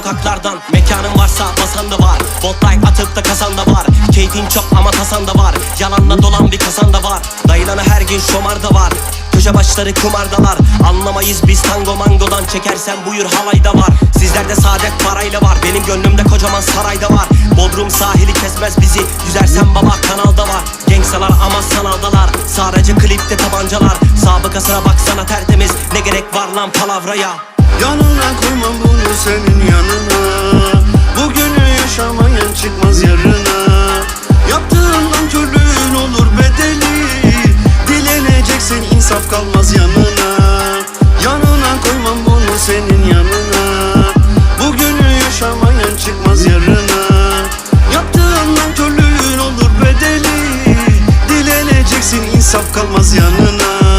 sokaklardan. Mekanın varsa basan da var. Botline atıp da kazan da var. Keyfin çok ama tasan da var. Yalanla dolan bir kazan da var. Dayılanı her gün şomar da var. Köşe başları kumardalar. Anlamayız biz tango mangodan. Çekersen buyur halayda var. Sizlerde saadet parayla var. Benim gönlümde kocaman sarayda var. Bodrum sahili kesmez bizi. Yüzersen baba kanalda var. Gangstalar ama sanaldalar. Sadece klipte tabancalar. Sabıkasına baksana tertemiz. Ne gerek var lan palavraya? Yanına Yarın çıkmaz yarına. Yaptığından körlüğün olur bedeli. Dileneceksin insaf kalmaz yanına. Yanına koymam bunu senin yanına. Bugünü yaşamayan çıkmaz yarına. Yaptığından körlüğün olur bedeli. Dileneceksin insaf kalmaz yanına.